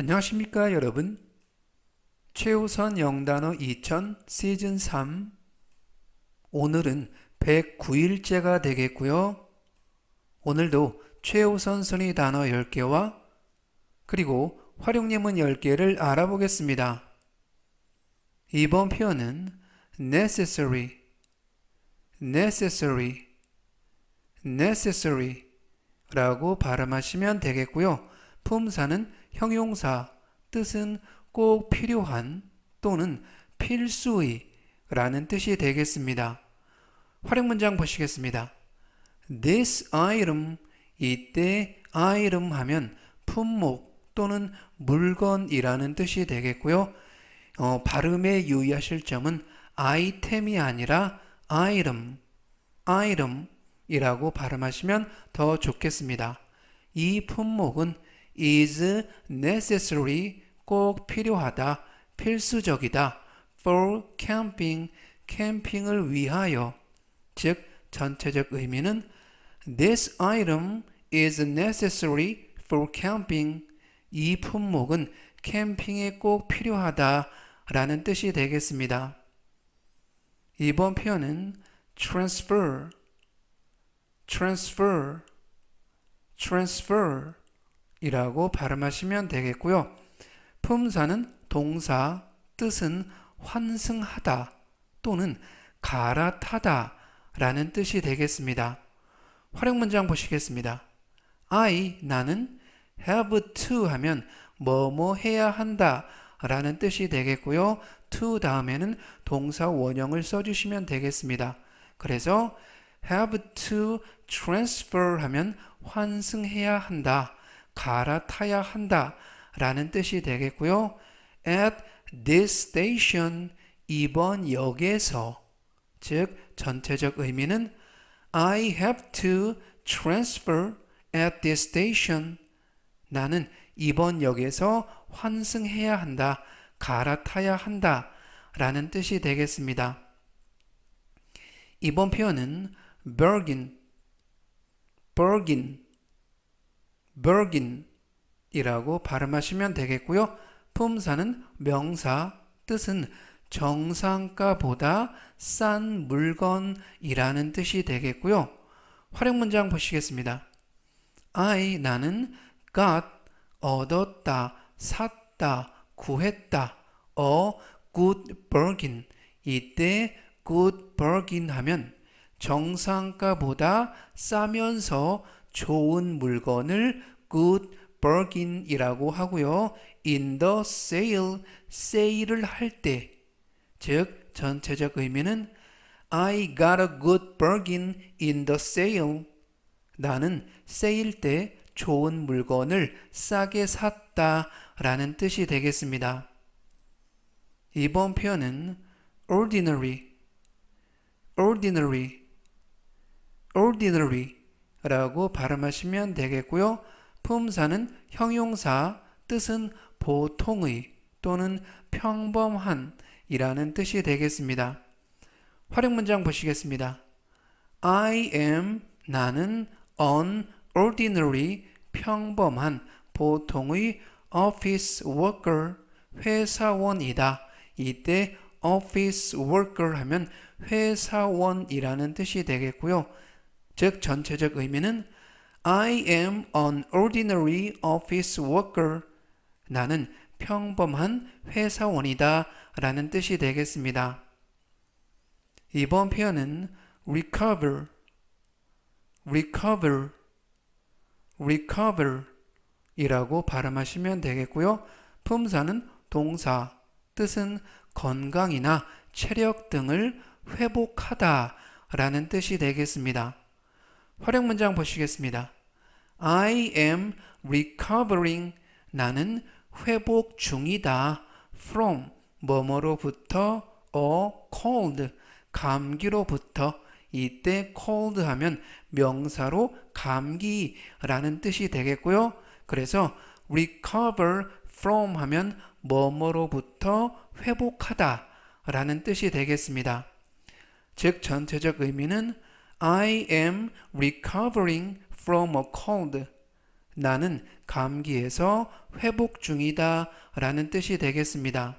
안녕하십니까 여러분. 최우선 영단어 2000 시즌 3 오늘은 109일째가 되겠고요. 오늘도 최우선 순위 단어 10개와 그리고 활용예문 10개를 알아보겠습니다. 이번 표현은 necessary necessary necessary 라고 발음하시면 되겠고요. 품사는 형용사, 뜻은 꼭 필요한 또는 필수의 라는 뜻이 되겠습니다. 활용 문장 보시겠습니다. This item, 이때 item 하면 품목 또는 물건이라는 뜻이 되겠고요. 어, 발음에 유의하실 점은 아이템이 아니라 item, item 이라고 발음하시면 더 좋겠습니다. 이 품목은 is necessary 꼭 필요하다, 필수적이다 for camping 캠핑을 위하여 즉 전체적 의미는 this item is necessary for camping 이 품목은 캠핑에 꼭 필요하다 라는 뜻이 되겠습니다. 이번 표현은 transfer transfer transfer 이라고 발음하시면 되겠고요. 품사는 동사, 뜻은 환승하다 또는 갈아타다 라는 뜻이 되겠습니다. 활용 문장 보시겠습니다. I, 나는 have to 하면 뭐뭐 해야 한다 라는 뜻이 되겠고요. to 다음에는 동사 원형을 써주시면 되겠습니다. 그래서 have to transfer 하면 환승해야 한다. 갈아타야 한다 라는 뜻이 되겠고요. At this station, 이번 역에서 즉 전체적 의미는 I have to transfer at this station. 나는 이번 역에서 환승해야 한다, 갈아타야 한다 라는 뜻이 되겠습니다. 이번 표현은 bergin, bergin bergin이라고 발음하시면 되겠고요. 품사는 명사, 뜻은 정상가보다 싼 물건이라는 뜻이 되겠고요. 활용 문장 보시겠습니다. I 나는 got 얻었다, 샀다, 구했다. a good bargain. 이때 good bargain 하면 정상가보다 싸면서 좋은 물건을 good bargain이라고 하고요. in the sale, 세일을 할 때, 즉 전체적 의미는 I got a good bargain in the sale. 나는 세일 때 좋은 물건을 싸게 샀다 라는 뜻이 되겠습니다. 이번 표현은 ordinary, ordinary, ordinary 라고 발음하시면 되겠고요. 품사는 형용사, 뜻은 보통의 또는 평범한 이라는 뜻이 되겠습니다. 활용 문장 보시겠습니다. I am 나는 an ordinary 평범한 보통의 office worker 회사원이다. 이때 office worker 하면 회사원이라는 뜻이 되겠고요. 즉 전체적 의미는 I am an ordinary office worker. 나는 평범한 회사원이다 라는 뜻이 되겠습니다. 이번 표현은 recover, recover, recover 이라고 발음하시면 되겠고요. 품사는 동사, 뜻은 건강이나 체력 등을 회복하다 라는 뜻이 되겠습니다. 활용 문장 보시겠습니다. I am recovering. 나는 회복 중이다. from 뭐뭐로부터 a cold 감기로부터 이때 cold 하면 명사로 감기라는 뜻이 되겠고요. 그래서 recover from 하면 뭐뭐로부터 회복하다 라는 뜻이 되겠습니다. 즉 전체적 의미는 I am recovering from a cold. 나는 감기에서 회복 중이다 라는 뜻이 되겠습니다.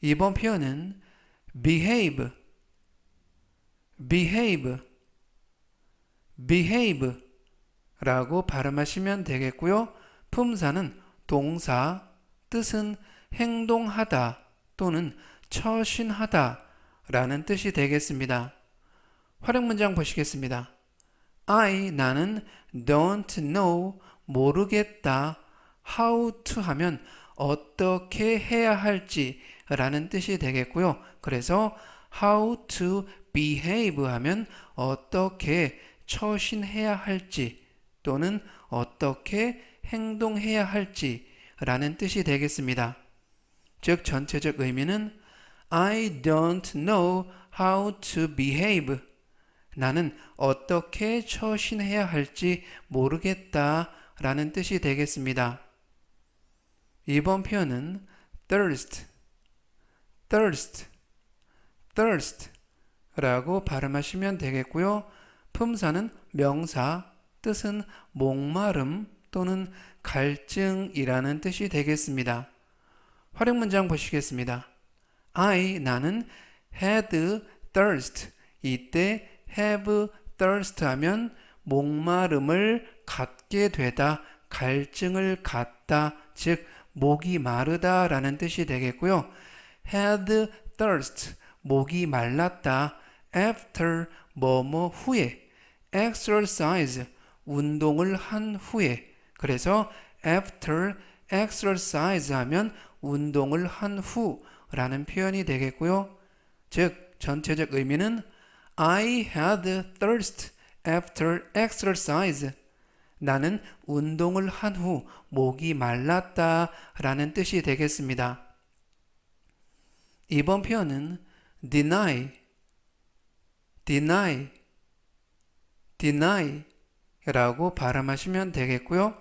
이번 표현은 behave, behave, behave 라고 발음하시면 되겠고요. 품사는 동사, 뜻은 행동하다 또는 처신하다 라는 뜻이 되겠습니다. 활용 문장 보시겠습니다. I 나는 don't know 모르겠다 how to 하면 어떻게 해야 할지 라는 뜻이 되겠고요. 그래서 how to behave 하면 어떻게 처신해야 할지 또는 어떻게 행동해야 할지 라는 뜻이 되겠습니다. 즉 전체적 의미는 I don't know how to behave. 나는 어떻게 처신해야 할지 모르겠다 라는 뜻이 되겠습니다. 이번 표현은 thirst, thirst, thirst 라고 발음하시면 되겠고요. 품사는 명사, 뜻은 목마름 또는 갈증이라는 뜻이 되겠습니다. 활용 문장 보시겠습니다. I 나는 had thirst 이때 have thirst 하면 목마름을 갖게 되다 갈증을 갖다 즉 목이 마르다 라는 뜻이 되겠고요. had thirst 목이 말랐다 after 뭐뭐 후에 exercise 운동을 한 후에 그래서 after exercise 하면 운동을 한 후라는 표현이 되겠고요. 즉 전체적 의미는 I had thirst after exercise. 나는 운동을 한 후 목이 말랐다 라는 뜻이 되겠습니다. 이번 표현은 deny, deny, deny 라고 발음하시면 되겠고요.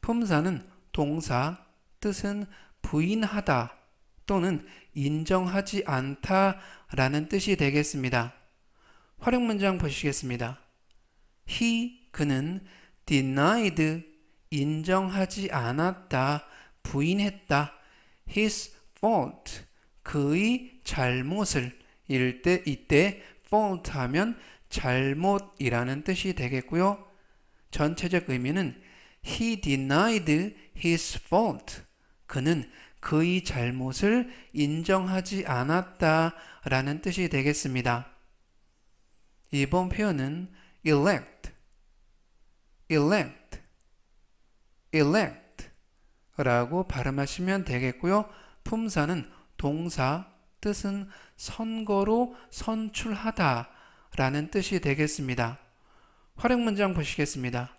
품사는 동사, 뜻은 부인하다 또는 인정하지 않다 라는 뜻이 되겠습니다. 활용 문장 보시겠습니다. he, 그는 denied, 인정하지 않았다, 부인했다. his fault, 그의 잘못을 일 때, 이때 fault 하면 잘못이라는 뜻이 되겠고요. 전체적 의미는 he denied his fault. 그는 그의 잘못을 인정하지 않았다 라는 뜻이 되겠습니다. 이번 표현은 elect, elect, elect 라고 발음하시면 되겠고요. 품사는 동사, 뜻은 선거로 선출하다 라는 뜻이 되겠습니다. 활용 문장 보시겠습니다.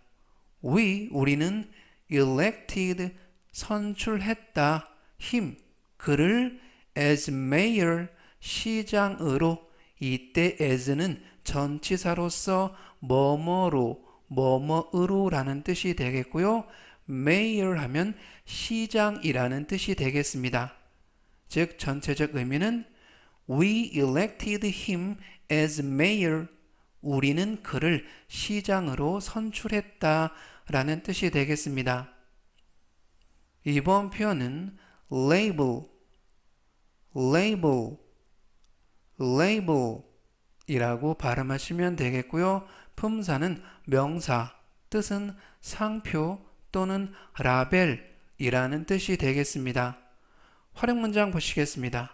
We, 우리는 elected, 선출했다. him, 그를 as mayor, 시장으로 이때 as는 전치사로서 뭐뭐로, 뭐뭐으로 라는 뜻이 되겠고요. mayor 하면 시장이라는 뜻이 되겠습니다. 즉 전체적 의미는 We elected him as mayor. 우리는 그를 시장으로 선출했다 라는 뜻이 되겠습니다. 이번 표현은 label, label, label 이라고 발음하시면 되겠고요. 품사는 명사, 뜻은 상표 또는 라벨이라는 뜻이 되겠습니다. 활용 문장 보시겠습니다.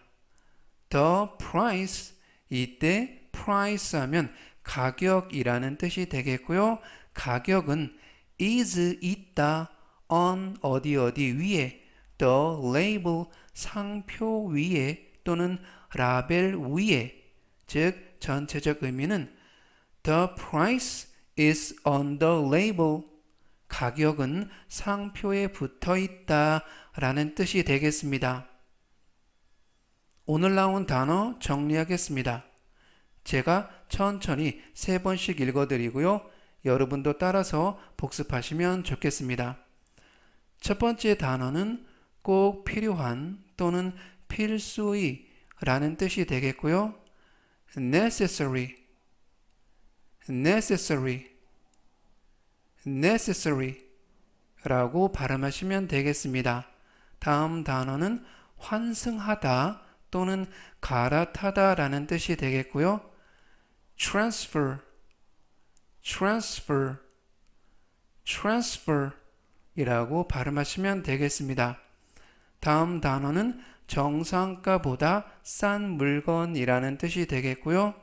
The price, 이때 price 하면 가격이라는 뜻이 되겠고요. 가격은 is 있다 on 어디 어디 위에 the label 상표 위에 또는 라벨 위에 즉 전체적 의미는 the price is on the label 가격은 상표에 붙어 있다 라는 뜻이 되겠습니다. 오늘 나온 단어 정리하겠습니다. 제가 천천히 세 번씩 읽어드리고요. 여러분도 따라서 복습하시면 좋겠습니다. 첫 번째 단어는 꼭 필요한 또는 필수의 라는 뜻이 되겠고요. Necessary, necessary, necessary 라고 발음하시면 되겠습니다. 다음 단어는 환승하다 또는 갈아타다 라는 뜻이 되겠고요. transfer, transfer, transfer 이라고 발음하시면 되겠습니다. 다음 단어는 정상가보다 싼 물건이라는 뜻이 되겠고요.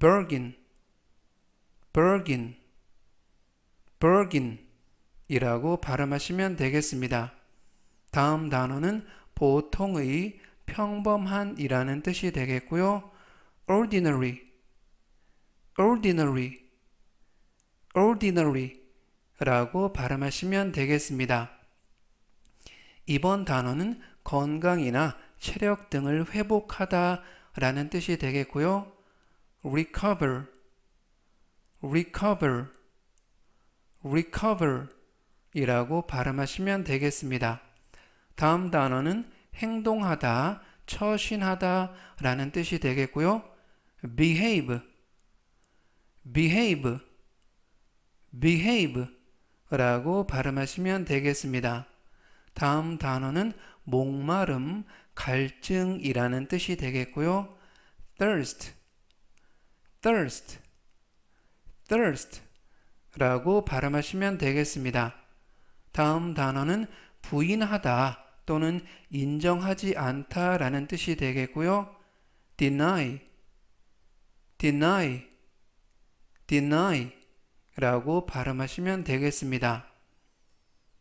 bargain, bargain, bargain 이라고 발음하시면 되겠습니다. 다음 단어는 보통의 평범한 이라는 뜻이 되겠고요. ordinary, ordinary, ordinary 라고 발음하시면 되겠습니다. 이번 단어는 건강이나 체력 등을 회복하다 라는 뜻이 되겠고요. recover, recover, recover 이라고 발음하시면 되겠습니다. 다음 단어는 행동하다, 처신하다 라는 뜻이 되겠고요. behave, behave, behave 라고 발음하시면 되겠습니다. 다음 단어는 목마름, 갈증이라는 뜻이 되겠고요. thirst, thirst, thirst 라고 발음하시면 되겠습니다. 다음 단어는 부인하다 또는 인정하지 않다 라는 뜻이 되겠고요. deny, deny, deny 라고 발음하시면 되겠습니다.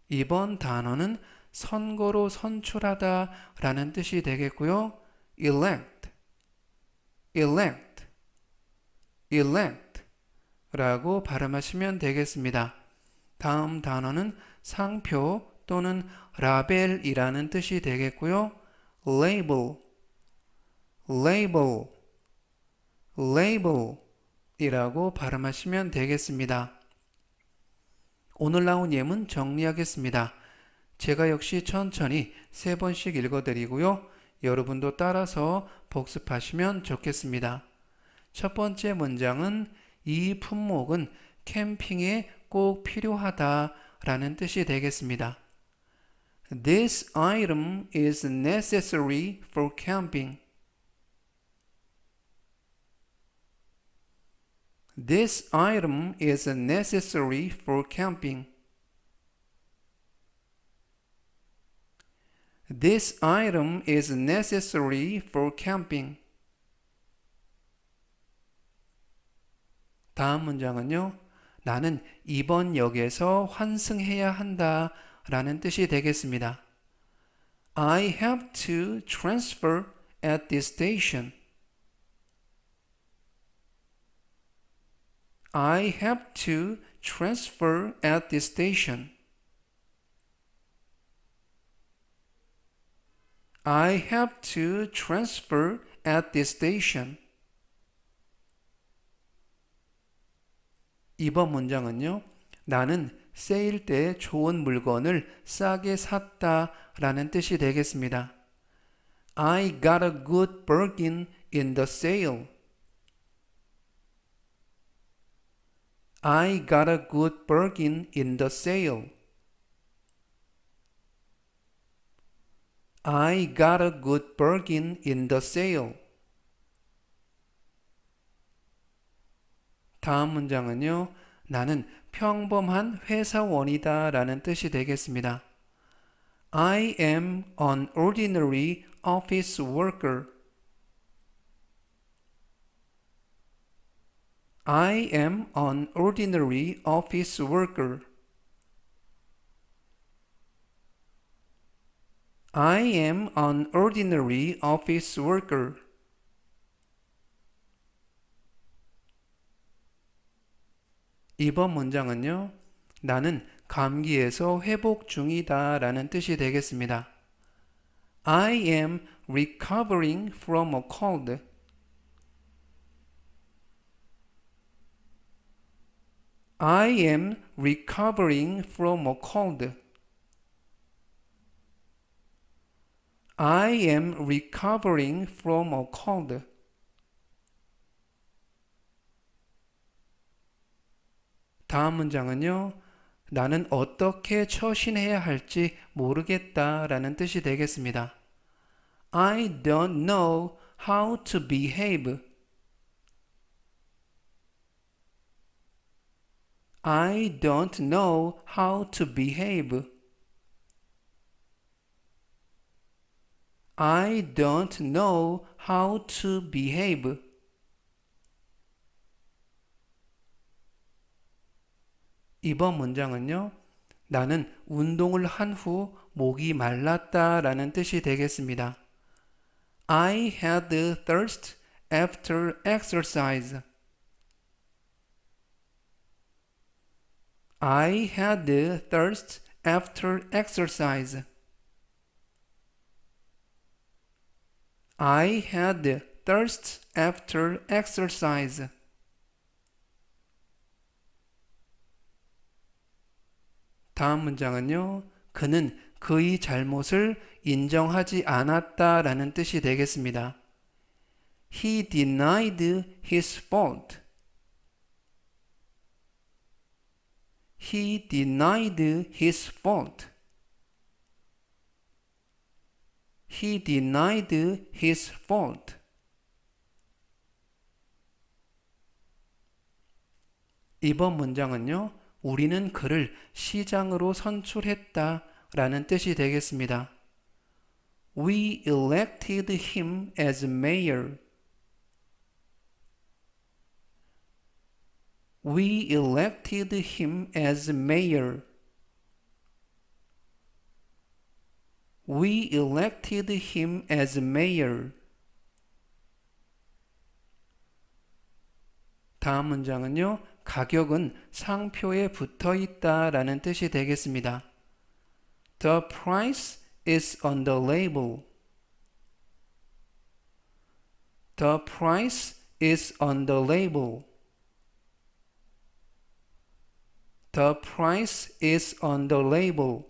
이번 단어는 선거로 선출하다 라는 뜻이 되겠고요. elect, elect, elect 라고 발음하시면 되겠습니다. 다음 단어는 상표 또는 라벨이라는 뜻이 되겠고요. label, label, label 이라고 발음하시면 되겠습니다. 오늘 나온 예문 정리하겠습니다. 제가 역시 천천히 세 번씩 읽어드리고요. 여러분도 따라서 복습하시면 좋겠습니다. 첫 번째 문장은 이 품목은 캠핑에 꼭 필요하다 라는 뜻이 되겠습니다. This item is necessary for camping. This item is necessary for camping. This item is necessary for camping. 다음 문장은요. 나는 이번 역에서 환승해야 한다 라는 뜻이 되겠습니다. I have to transfer at this station. I have to transfer at this station. I have to transfer at this station. 이번 문장은요. 나는 세일 때 좋은 물건을 싸게 샀다 라는 뜻이 되겠습니다. I got a good bargain in the sale. I got a good bargain in the sale. I got a good bargain in the sale. 다음 문장은요. 나는 평범한 회사원이다 라는 뜻이 되겠습니다. I am an ordinary office worker. I am an ordinary office worker. I am an ordinary office worker. 이번 문장은요. 나는 감기에서 회복 중이다 라는 뜻이 되겠습니다. I am recovering from a cold. I am recovering from a cold. I am recovering from a cold. 다음 문장은요. 나는 어떻게 처신해야 할지 모르겠다 라는 뜻이 되겠습니다. I don't know how to behave. I don't know how to behave. I don't know how to behave. 이번 문장은요. 나는 운동을 한 후 목이 말랐다 라는 뜻이 되겠습니다. I had thirst after exercise. I had thirst after exercise. I had thirst after exercise. 다음 문장은요. 그는 그의 잘못을 인정하지 않았다 라는 뜻이 되겠습니다. He denied his fault. He denied his fault. He denied his fault. 이번 문장은요. 우리는 그를 시장으로 선출했다 라는 뜻이 되겠습니다. We elected him as mayor. We elected him as mayor. We elected him as mayor. 다음 문장은요. 가격은 상표에 붙어 있다라는 뜻이 되겠습니다. The price is on the label. The price is on the label. The price is on the label.